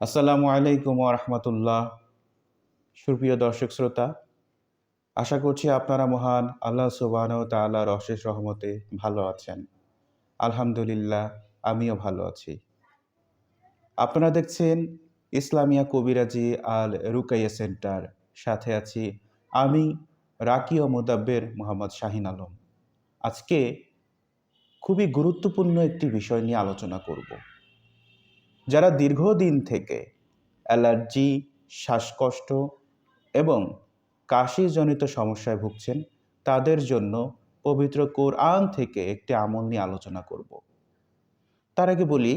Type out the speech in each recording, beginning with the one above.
আসসালামু আলাইকুম রহমতুল্লাহ। সুপ্রিয় দর্শক শ্রোতা, আশা করছি আপনারা মহান আল্লাহ সুবাহ তাল্লাহর অশেষ রহমতে ভালো আছেন। আলহামদুলিল্লাহ, আমিও ভালো আছি। আপনারা দেখছেন ইসলামিয়া কবিরাজি আল রুকাইয়া সেন্টার। সাথে আছি আমি, রাকি ও মুদাব্বের মোহাম্মদ শাহিন আলম। আজকে খুবই গুরুত্বপূর্ণ একটি বিষয় নিয়ে আলোচনা করব। যারা দীর্ঘদিন থেকে অ্যালার্জি, শ্বাসকষ্ট এবং কাশিজনিত সমস্যায় ভুগছেন, তাদের জন্য পবিত্র কোরআন থেকে একটি আমল নিয়ে আলোচনা করব। তার আগে বলি,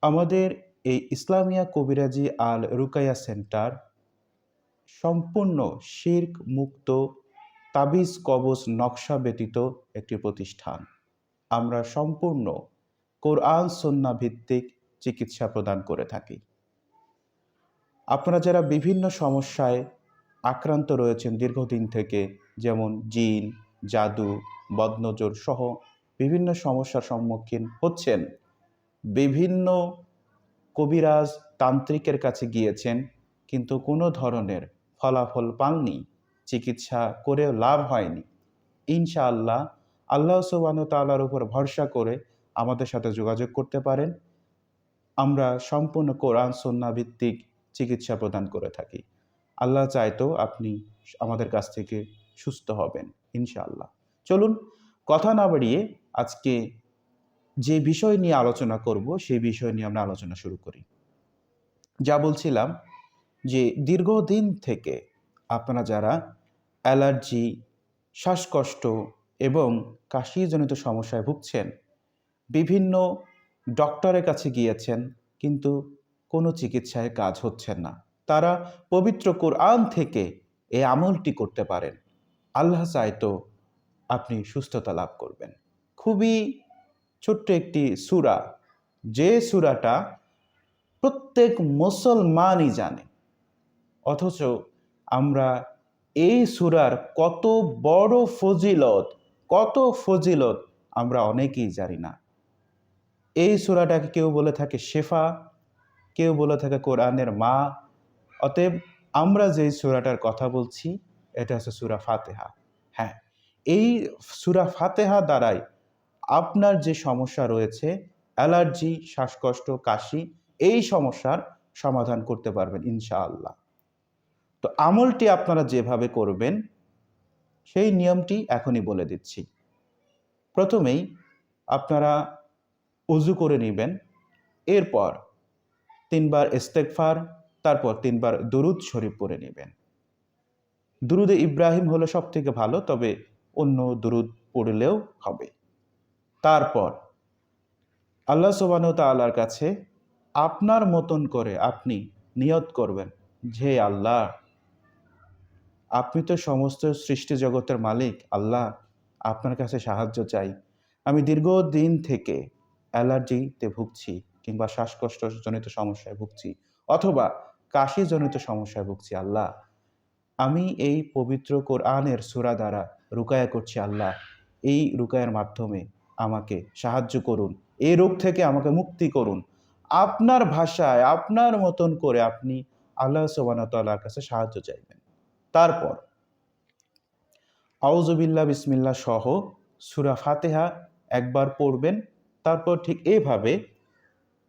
আমাদের এই ইসলামিয়া কবিরাজি আল রুকাইয়া সেন্টার সম্পূর্ণ শির্ক মুক্ত, তাবিজ কবজ নকশা ব্যতীত একটি প্রতিষ্ঠান। আমরা সম্পূর্ণ কোরআন, সন্না ভিত্তিক চিকিৎসা প্রদান করে থাকি। আপনারা যারা বিভিন্ন সমস্যায় আক্রান্ত রয়েছেন দীর্ঘদিন থেকে, যেমন জিন, জাদু, বদনজর সহ বিভিন্ন সমস্যার সম্মুখীন হচ্ছেন, বিভিন্ন কবিরাজ তান্ত্রিকের কাছে গিয়েছেন, কিন্তু কোনো ধরনের ফলাফল পাননি, চিকিৎসা করেও লাভ হয়নি। ইনশাআল্লাহ আল্লাহ সুবান তাল্লার উপর ভরসা করে আমাদের সাথে যোগাযোগ করতে পারেন। আমরা সম্পূর্ণ কোরআন সন্না ভিত্তিক চিকিৎসা প্রদান করে থাকি। আল্লাহ চাইতো আপনি আমাদের কাছ থেকে সুস্থ হবেন, ইনশাআল্লাহ। চলুন, কথা না বাড়িয়ে আজকে যে বিষয় নিয়ে আলোচনা করব, সেই বিষয় নিয়ে আমরা আলোচনা শুরু করি। যা বলছিলাম যে দীর্ঘদিন থেকে আপনারা যারা অ্যালার্জি, শ্বাসকষ্ট এবং কাশিজনিত সমস্যায় ভুগছেন, বিভিন্ন ডক্টরের কাছে গিয়েছেন, কিন্তু কোনো চিকিৎসায় কাজ হচ্ছে না। তারা পবিত্র কোরআন থেকে এই আমলটি করতে পারেন। আল্লাহ চাইতো আপনি সুস্থতা লাভ করবেন। খুবই ছোট্ট একটি সুরা। যে সুরাটা প্রত্যেক মুসলমানই জানে। অথচ আমরা এই সুরার কত বড় ফজিলত, কত ফজিলত আমরা অনেকেই জানি না। এই সুরাটাকে কেউ বলে থাকে শেফা, কেউ বলে থাকে কোরআনের মা। অতএব আমরা যেই সুরাটার কথা বলছি, এটা হচ্ছে সুরা ফাতেহা। হ্যাঁ এই সুরা ফাতেহা দ্বারাই আপনার যে সমস্যা রয়েছে, অ্যালার্জি, শ্বাসকষ্ট, কাশি, এই সমস্যার সমাধান করতে পারবেন ইনশাআল্লাহ। তো আমলটি আপনারা যেভাবে করবেন, সেই নিয়মটি এখনই বলে দিচ্ছি। প্রথমেই আপনারা উজু করে নেবেন। এরপর তিনবার ইস্তেকফার তারপর তিনবার দুরুদ শরীফ পড়ে নেবেন। দুরুদে ইব্রাহিম হলো সব থেকে ভালো, তবে অন্য দুরুদ পড়লেও হবে। তারপর আল্লাহ সোবানু তাল্লার কাছে আপনার মতন করে আপনি নিয়ত করবেন যে আল্লাহ, আপনি তো সমস্ত সৃষ্টি জগতের মালিক, আল্লাহ আপনার কাছে সাহায্য চাই। আমি দীর্ঘদিন থেকে অ্যালার্জিতে ভুগছি কিংবা শ্বাসকষ্টজনিত সমস্যায় ভুগছি অথবা কাশিজনিত সমস্যায় ভুগছি, আল্লাহ। আমি এই পবিত্র কোরআনের সুরা দ্বারা রুকায়া করছি, আল্লাহ। এই রুকায়ের মাধ্যমে আমাকে সাহায্য করুন। এই রোগ থেকে আমাকে মুক্তি করুন। আপনার ভাষায়, আপনার মতন করে আপনি আল্লাহ সোবানতাল্লাহর কাছে সাহায্য চাইবেন। তারপর আউজবিল্লা বিসমিল্লা সহ সুরা ফাতেহা একবার পড়বেন। তারপর ঠিক এইভাবে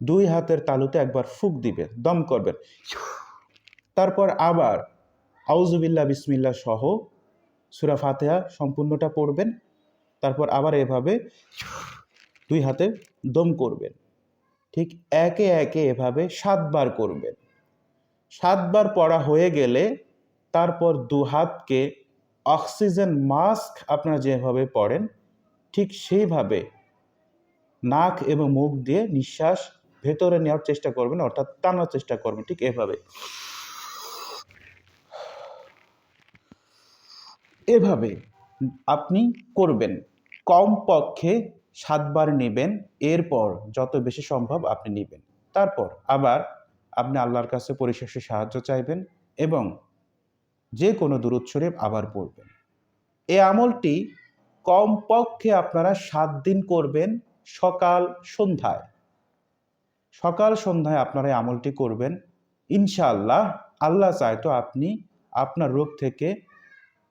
দুই হাতের তালুতে একবার ফুক দিবেন, দম করবেন। তারপর আবার আউজুবিল্লা বিসমিল্লা সহ সুরা ফাতেহা সম্পূর্ণটা পড়বেন। তারপর আবার এভাবে দুই হাতে দম করবেন। ঠিক একে একে এভাবে সাতবার করবেন। সাতবার পড়া হয়ে গেলে তারপর দু হাতকে অক্সিজেন মাস্ক আপনারা যেভাবে পড়েন, ঠিক সেইভাবে নাক এবং মুখ দিয়ে নিঃশ্বাস ভেতরে নেওয়ার চেষ্টা করবেন, অর্থাৎ টানার চেষ্টা করবেন, ঠিক এভাবে। এভাবে আপনি করবেন। কমপক্ষে সাতবার নেবেন, এরপর যত বেশি সম্ভব আপনি নেবেন। তারপর আবার আপনি আল্লাহর কাছে পরিশেষে সাহায্য চাইবেন এবং যে কোনো দূরত শরীফ আবার পড়বেন। এই আমলটি কমপক্ষে আপনারা সাত দিন করবেন সকাল সন্ধ্যায়। সকাল সন্ধ্যায় আপনারা আমলটি করবেন। ইনশাআল্লাহ আল্লাহ চায় তো আপনি আপনার রোগ থেকে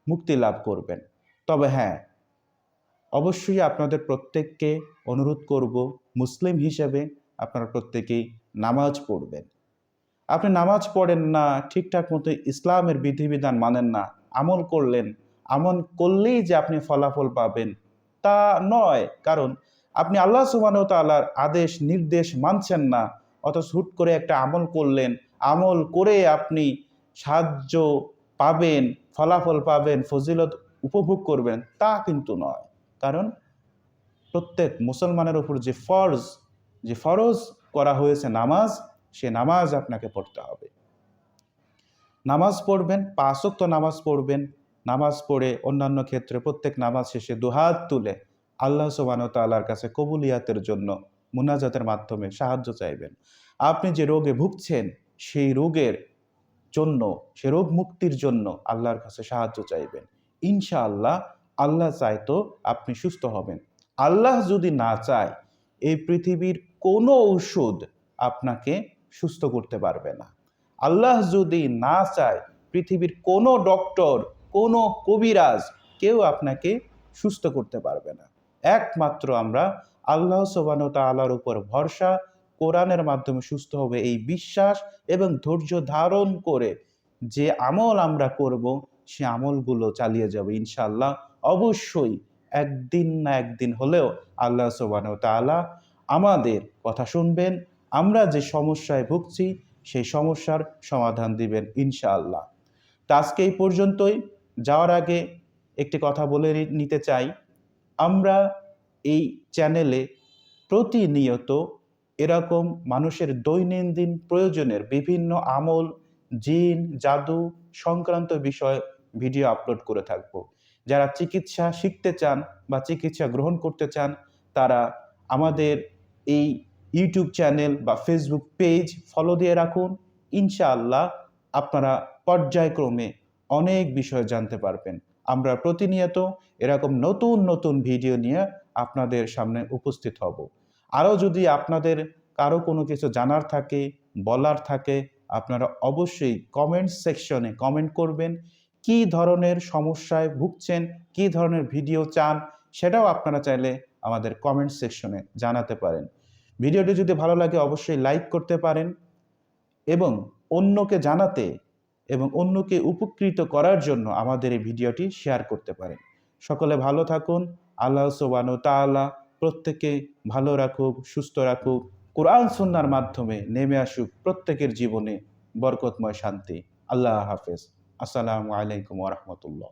মুক্তি লাভ করবেন। তবে হ্যাঁ অবশ্যই আপনাদের প্রত্যেককে অনুরোধ করব, মুসলিম হিসেবে আপনারা প্রত্যেকেই নামাজ পড়বেন। আপনি নামাজ পড়েন না, ঠিকঠাক মতো ইসলামের বিধিবিধান মানেন না, আমল করলেন, আমল করলেই যে আপনি ফলাফল পাবেন, তা নয়। কারণ আপনি আল্লাহ সুবাহ তাল্লার আদেশ, নির্দেশ মানছেন না, অথচ হুট করে একটা আমল করলেন। আমল করে আপনি সাহায্য পাবেন, ফলাফল পাবেন, ফজিলত উপভোগ করবেন, তা কিন্তু নয়। কারণ প্রত্যেক মুসলমানের উপর যে ফরজ যে ফরজ করা হয়েছে নামাজ, সে নামাজ আপনাকে পড়তে হবে। নামাজ পড়বেন পাঁচক্ত নামাজ পড়বেন। নামাজ পড়ে অন্যান্য ক্ষেত্রে প্রত্যেক নামাজ শেষে দুহাত তুলে। আল্লাহ সোবান তাল্লার কাছে কবুলিয়াতের জন্য মুনাজাতের মাধ্যমে সাহায্য চাইবেন। আপনি যে রোগে ভুগছেন, সেই রোগের জন্য, সে রোগ মুক্তির জন্য আল্লাহর কাছে সাহায্য চাইবেন। ইনশাআল্লাহ আল্লাহ চাইতো আপনি সুস্থ হবেন। আল্লাহ যদি না চায়, এই পৃথিবীর কোনো ঔষধ আপনাকে সুস্থ করতে পারবে না। আল্লাহ যদি না চায়, পৃথিবীর কোনো ডক্টর, কোনো কবিরাজ কেউ আপনাকে সুস্থ করতে পারবে না। একমাত্র আমরা আল্লাহ সোবান তালার উপর ভরসা, কোরআনের মাধ্যমে সুস্থ হবে এই বিশ্বাস এবং ধৈর্য ধারণ করে যে আমল আমরা করব, সে আমলগুলো চালিয়ে যাব ইনশাল্লাহ অবশ্যই একদিন না একদিন হলেও আল্লাহ সোবান তালা আমাদের কথা শুনবেন, আমরা যে সমস্যায় ভুগছি, সেই সমস্যার সমাধান দিবেন ইনশাআল্লাহ। তা আজকে এই পর্যন্তই। যাওয়ার আগে একটি কথা বলে নিতে চাই। আমরা এই চ্যানেলে প্রতিনিয়ত এরকম মানুষের দৈনন্দিন প্রয়োজনের বিভিন্ন আমল, জিন, জাদু সংক্রান্ত বিষয় ভিডিও আপলোড করে থাকব। যারা চিকিৎসা শিখতে চান বা চিকিৎসা গ্রহণ করতে চান, তারা আমাদের এই ইউটিউব চ্যানেল বা ফেসবুক পেজ ফলো দিয়ে রাখুন। ইনশাআল্লাহ আপনারা পর্যায়ক্রমে অনেক বিষয় জানতে পারবেন। আমরা প্রতিনিয়ত এরকম নতুন নতুন ভিডিও নিয়ে আপনাদের সামনে উপস্থিত হব। আরও যদি আপনাদের কারও কোনো কিছু জানার থাকে, বলার থাকে, আপনারা অবশ্যই কমেন্ট সেকশনে কমেন্ট করবেন। কি ধরনের সমস্যায় ভুগছেন, কি ধরনের ভিডিও চান, সেটাও আপনারা চাইলে আমাদের কমেন্ট সেকশনে জানাতে পারেন। ভিডিওটি যদি ভালো লাগে, অবশ্যই লাইক করতে পারেন এবং অন্যকে জানাতে এবং অন্যকে উপকৃত করার জন্য আমাদের এই ভিডিওটি শেয়ার করতে পারেন। সকলে ভালো থাকুন। আল্লাহ সোবানো তাআলা প্রত্যেকে ভালো রাখুক, সুস্থ রাখুক। কোরআন, সুন্নার মাধ্যমে নেমে আসুক প্রত্যেকের জীবনে বরকতময় শান্তি। আল্লাহ হাফেজ। আসসালামু আলাইকুম ওরহমতুল্লাহ